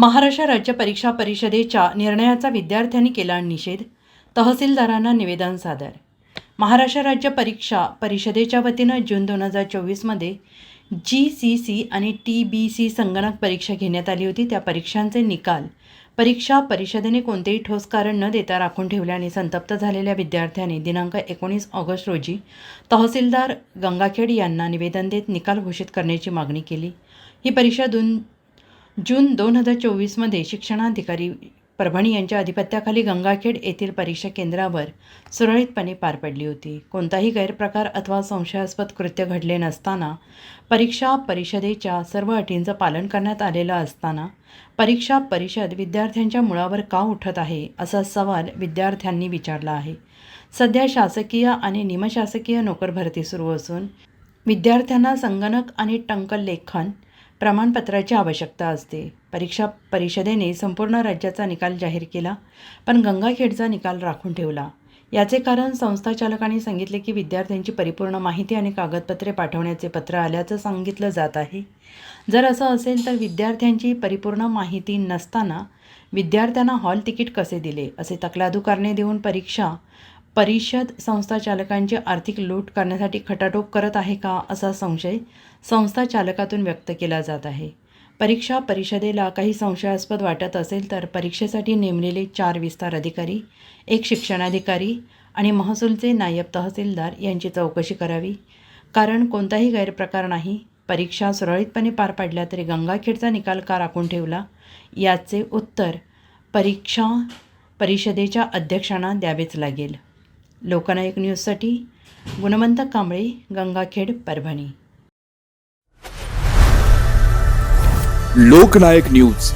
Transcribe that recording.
महाराष्ट्र राज्य परीक्षा परिषदेच्या निर्णयाचा विद्यार्थ्यांनी केला निषेध तहसीलदारांना निवेदन सादर. महाराष्ट्र राज्य परीक्षा परिषदेच्या वतीनं जून दोन हजार चोवीसमध्ये जी सी सी आणि टी बी सी संगणक परीक्षा घेण्यात आली होती. त्या परीक्षांचे निकाल परीक्षा परिषदेने कोणतेही ठोस कारण न देता राखून ठेवल्याने संतप्त झालेल्या विद्यार्थ्यांनी दिनांक एकोणीस ऑगस्ट रोजी तहसीलदार गंगाखेड यांना निवेदन देत निकाल घोषित करण्याची मागणी केली. ही परीक्षा दोन जून दोन हजार चोवीसमध्ये शिक्षणाधिकारी परभणी यांच्या अधिपत्याखाली गंगाखेड येथील परीक्षा केंद्रावर सुरळीतपणे पार पडली होती. कोणताही गैरप्रकार अथवा संशयास्पद कृत्य घडले नसताना परीक्षा परिषदेच्या सर्व अटींचं पालन करण्यात आलेलं असताना परीक्षा परिषद विद्यार्थ्यांच्या मुळावर का उठत आहे असा सवाल विद्यार्थ्यांनी विचारला आहे. सध्या शासकीय आणि निमशासकीय नोकर भरती सुरू असून विद्यार्थ्यांना संगणक आणि टंकल लेखन प्रमाणपत्राची आवश्यकता असते. परीक्षा परिषदेने संपूर्ण राज्याचा निकाल जाहीर केला पण गंगाखेडचा निकाल राखून ठेवला. याचे कारण संस्था चालकांनी सांगितले की विद्यार्थ्यांची परिपूर्ण माहिती आणि कागदपत्रे पाठवण्याचे पत्र आल्याचं सांगितलं जात आहे. जर असं असेल तर विद्यार्थ्यांची परिपूर्ण माहिती नसताना विद्यार्थ्यांना हॉल तिकीट कसे दिले असे तकलादूकारणे देऊन परीक्षा परिषद संस्था चालकांची आर्थिक लूट करण्यासाठी खटाटोप करत आहे का असा संशय संस्था चालकातून व्यक्त केला जात आहे. परीक्षा परिषदेला काही संशयास्पद वाटत असेल तर परीक्षेसाठी नेमलेले चार विस्तार अधिकारी एक शिक्षणाधिकारी आणि महसूलचे नायब तहसीलदार यांची चौकशी करावी. कारण कोणताही गैरप्रकार नाही परीक्षा सुरळीतपणे पार पाडल्या तरी गंगाखेडचा निकाल का राखून ठेवला? याचे उत्तर परीक्षा परिषदेच्या अध्यक्षांना द्यावेच लागेल. लोकनायक न्यूजसाठी गुणवंत कांबळे गंगाखेड परभणी. लोकनायक न्यूज.